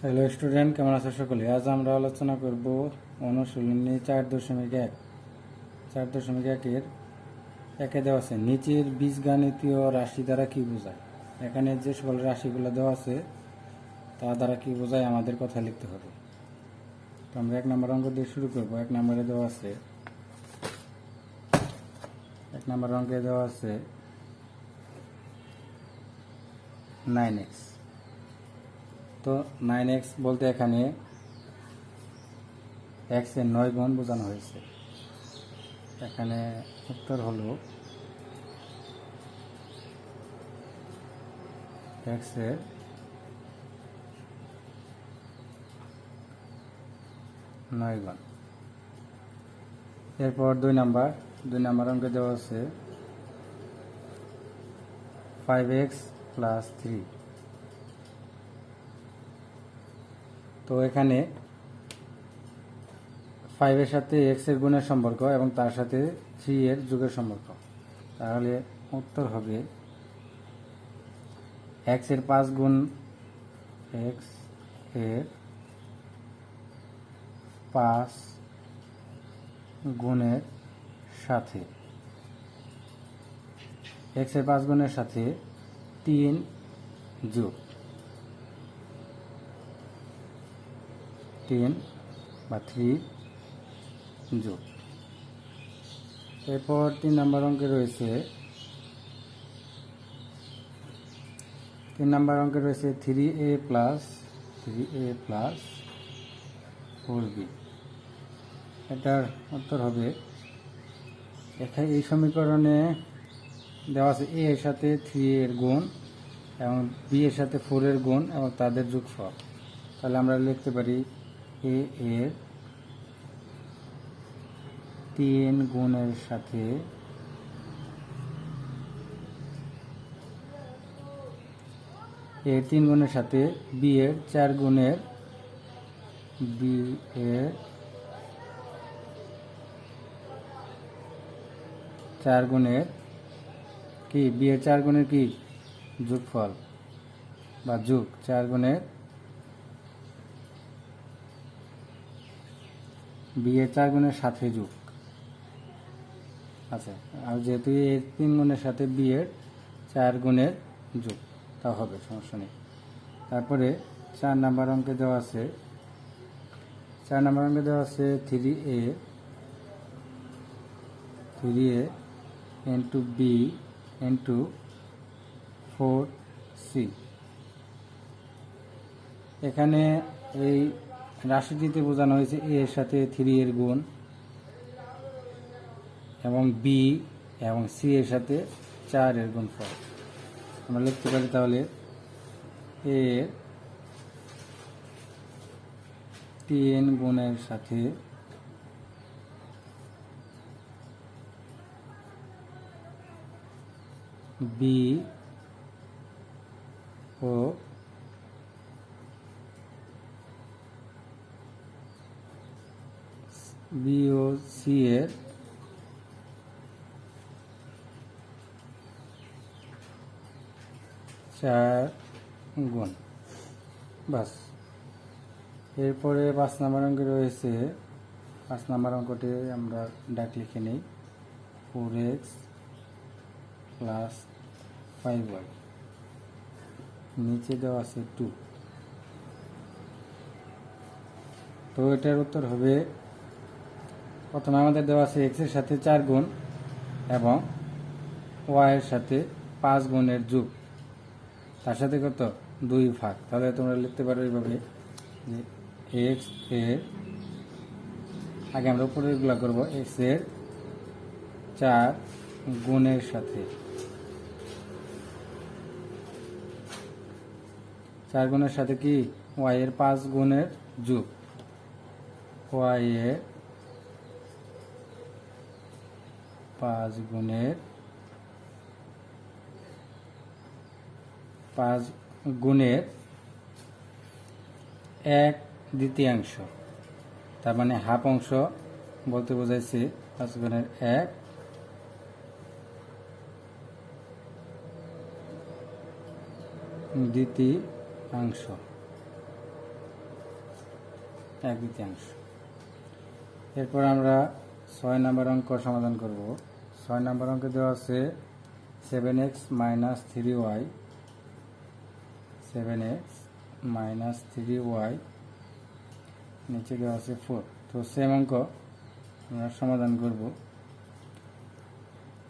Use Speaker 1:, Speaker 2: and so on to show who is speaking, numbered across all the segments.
Speaker 1: Hello student কেমন আছো সকলে? আজ আমরা আলোচনা করব অনুশীলনী চার দশমিক এক। চার দশমিক একের, একে দেওয়া আছে, নিচের বীজগাণিতীয় রাশি দ্বারা কি বোঝায়? এখানে যে সকল রাশিগুলো দেওয়া আছে, তা দ্বারা কি বোঝায় আমাদের কথা লিখতে হবে। তো আমরা এক নম্বর অঙ্ক দিয়ে শুরু করব। এক নম্বরে দেওয়া আছে, এক নম্বর অঙ্কে দেওয়া আছে নাইন এক্স তো নাইন এক্স বলতে এখানে এক্সের নয় গুণ বোঝানো হয়েছে। এখানে উত্তর হলো এক্সের নয় গুণ। এরপর দুই নাম্বার দুই নাম্বার অঙ্কে দেওয়া আছে ফাইভ এক্স প্লাস থ্রি তো এখানে ফাইভের সাথে এক্সের গুণের সম্পর্ক এবং তার সাথে থ্রি এর যুগের সম্পর্ক। তাহলে উত্তর হবে এক্সের পাঁচ গুণ এক্সের পাঁচ গুণের সাথে এক্সের পাঁচ গুণের সাথে তিন যোগ। তিন বা থ্রি যোগ। এরপর তিন নম্বর অঙ্কে রয়েছে, তিন নম্বর অঙ্কে রয়েছে three A plus three A plus four B. এটার উত্তর হবে, এখানে এই সমীকরণে দেওয়া আছে এ এর সাথে থ্রি এর গুণ এবং বি এর সাথে ফোর এর গুণ এবং তাদের যোগফল। তাহলে আমরা লিখতে পারি এ এর তিন গুণের সাথে এর তিন গুণের সাথে বি এর চার গুণের বি এর চার গুণের কি? বি চার গুণের কি? যোগফল বা যোগ, চার গুণের বি এর চার গুণের সাথে যোগ। আচ্ছা আর যেহেতু এর তিন গুণের সাথে বি এর চার গুণের যোগ, তা হবে, সমস্যা নেই। তারপরে চার নাম্বার অঙ্কে দেওয়া আছে, চার নাম্বার অঙ্কে দেওয়া আছে three A three A into B into four C এখানে এই রাশিটিতে বোঝানো হয়েছে এ এর সাথে থ্রি এর গুণ এবং বি এবং সি এর সাথে চার এর গুণ ফল আমরা লিখতে পারি তাহলে এ এর তিন গুণের সাথে বি ও বি ও সি এর চার গুণ। বাস। এরপরে পাঁচ নম্বর অঙ্কে রয়েছে, পাঁচ নম্বর অঙ্কটি আমরা ডাক লিখে নিই। Four X plus five Y নিচে দেওয়া আছে টু তো এটার উত্তর হবে প্রথমে আমাদের দেওয়া আছে এক্সের সাথে চার গুণ এবং ওয়াই এর সাথে পাঁচ গুণের যুগ। তার সাথে কত? দুই ভাগ। তাহলে তোমরা লিখতে পারো এইভাবে যে এক্সের আগে আমরা উপরে এগুলো করব। এক্সের চার গুণের সাথে চার গুণের সাথে কি? ওয়াই এর পাঁচ গুণের যুগ। ওয়াই এর পাঁচ গুণের পাঁচ গুণের এক দ্বিতীয়াংশ। তার মানে হাফ অংশ বলতে বোঝাইছে, পাঁচ গুণের এক দ্বিতীয়াংশ। এক দ্বিতীয়াংশ। এরপর আমরা ছয় নম্বর অঙ্ক সমাধান করব। ছয় নম্বর অঙ্ক দেওয়া আছে seven X minus three Y seven X minus three Y নিচে দেওয়া আছে ফোর তো সেম অঙ্ক আমরা সমাধান করব।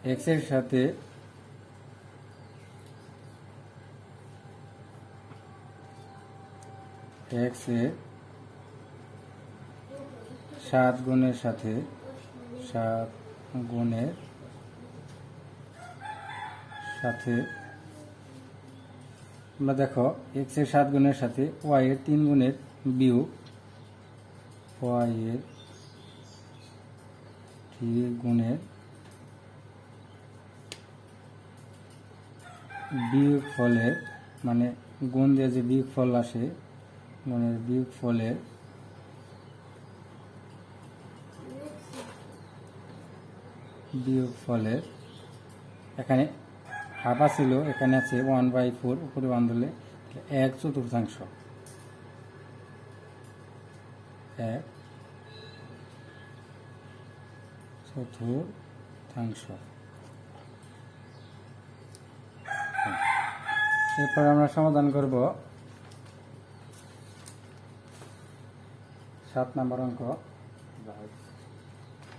Speaker 1: এক্সের সাথে এক্সের সাত গুণের সাথে সাত গুণের সাথে আমরা দেখো এক্সের সাত গুণের সাথে ওয়াই এর তিন গুণের বিয়োগ ওয়াই এর গুণের বিয়োগ ফলের মানে গুণ দিয়ে যে বিয়োগ ফল আসে গুণের বিয়োগ ফলের বিয়োগ ফলের, এখানে হাফা ছিল, এখানে আছে ওয়ান বাই ফোর উপরে ওয়ান দিলে এক চতুর্থাংশ। এক চতুর্থাংশ। এরপর আমরা সমাধান করব সাত নম্বর অঙ্ক।